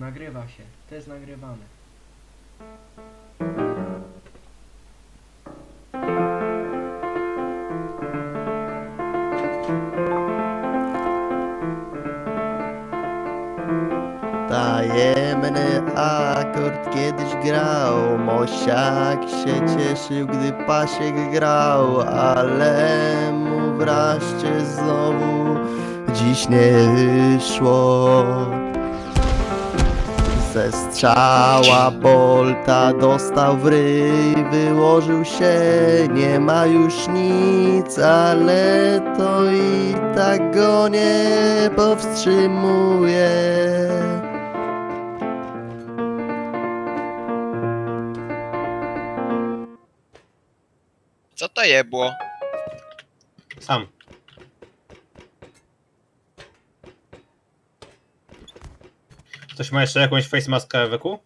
Nagrywa się. To jest nagrywane. Tajemny akord kiedyś grał Mosiak się cieszył, gdy pasiek grał Ale mu wreszcie znowu dziś nie wyszło Ze strzała Bolta dostał w ryj Wyłożył się, nie ma już nic Ale to i tak go nie powstrzymuje Co to jebło? Sam. Ktoś ma jeszcze jakąś face maskę WQ?